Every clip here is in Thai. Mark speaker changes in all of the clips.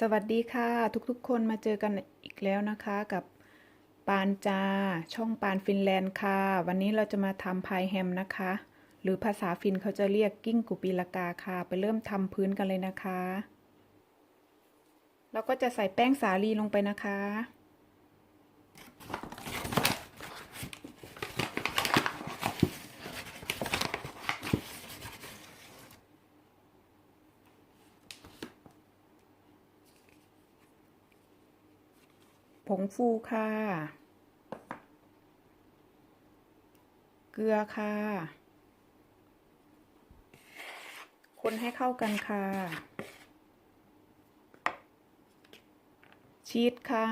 Speaker 1: สวัสดีค่ะ ทุกๆ คนมาเจอกันอีกแล้วนะคะกับปานจา ช่องปานฟินแลนด์ค่ะ วันนี้เราจะมาทำพายแฮมนะคะ หรือภาษาฟินเขาจะเรียกกิ้งกุปีลากาค่ะ ไปเริ่มทำพื้นกันเลยนะคะเราก็จะใส่แป้งสาลีลงไปนะคะ ผงฟูค่ะ เกลือค่ะ คนให้เข้ากันค่ะ ชีสค่ะ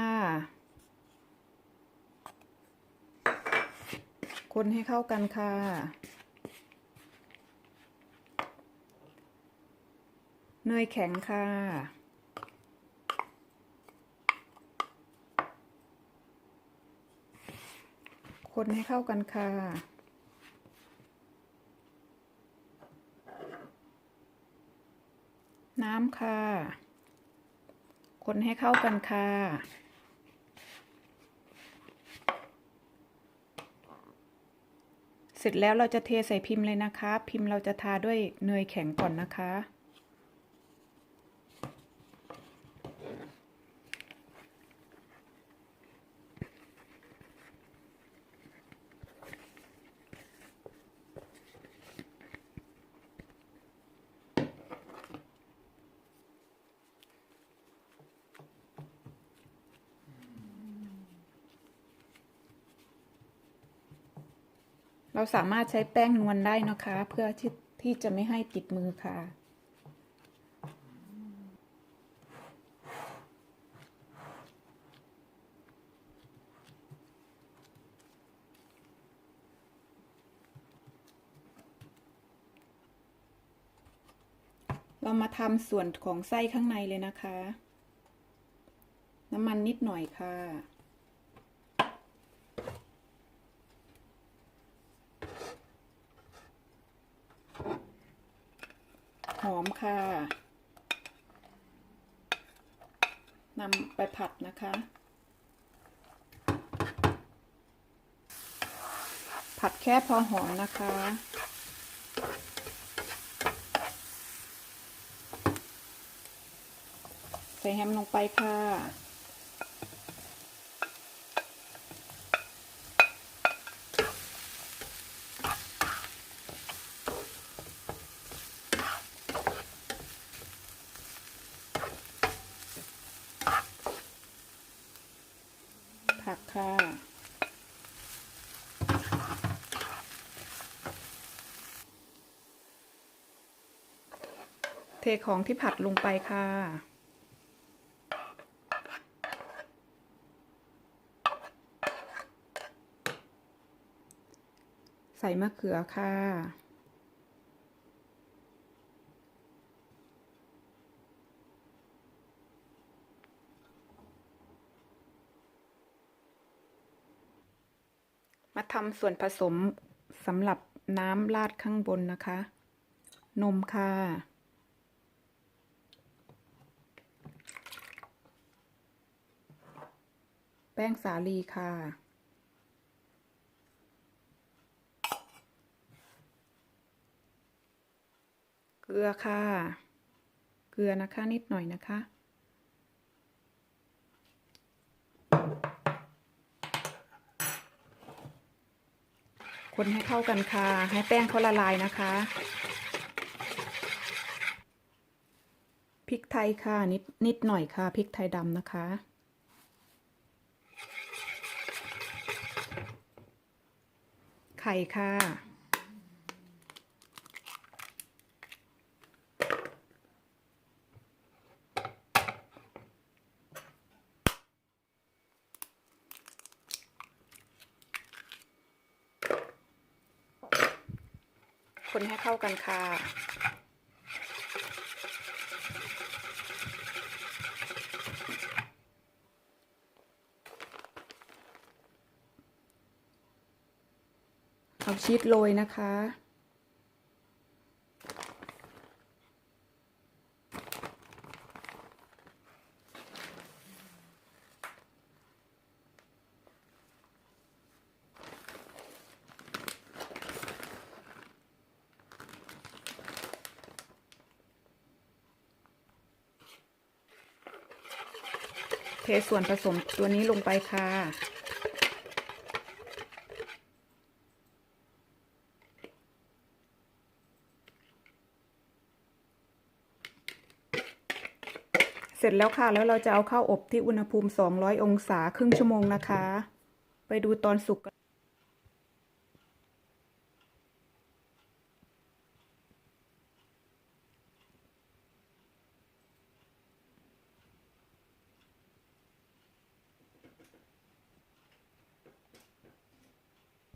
Speaker 1: คนให้เข้ากันค่ะเนยแข็งค่ะ คนให้เข้ากันค่ะ น้ำค่ะ คนให้เข้ากันค่ะเสร็จแล้วเราจะเทใส่พิมพ์เลยนะคะ พิมพ์เราจะทาด้วยเนยแข็งก่อนนะคะ เราสามารถใช้แป้งนวลได้นะคะ เพื่อที่ที่จะไม่ให้ติดมือค่ะ เรามาทำส่วนของไส้ข้างในเลยนะคะ น้ำมันนิดหน่อยค่ะ หอมค่ะนำไปผัดนะคะ ผัดแค่พอหอมนะคะ ใส่แฮมลงไปค่ะ ค่ะ เทของที่ผัดลงไปค่ะใส่มะเขือค่ะ มาทำส่วนผสมสำหรับน้ำราดข้างบนนะคะ นมค่ะ แป้งสาลีค่ะ เกลือค่ะ เกลือนะคะนิดหน่อยนะคะ คนให้เข้ากันค่ะ ให้แป้งเขาละลายนะคะพริกไทยค่ะนิดนิดหน่อยค่ะพริกไทยดำนะคะ ไข่ค่ะ คนให้เข้ากันค่ะ เอาชีสโรยนะคะ ส่วนผสมตัวนี้ลงไปค่ะ เสร็จแล้วค่ะ แล้วเราจะเอาเข้าอบที่อุณหภูมิ 200 องศาครึ่งชั่วโมงนะคะ ไปดูตอนสุกกัน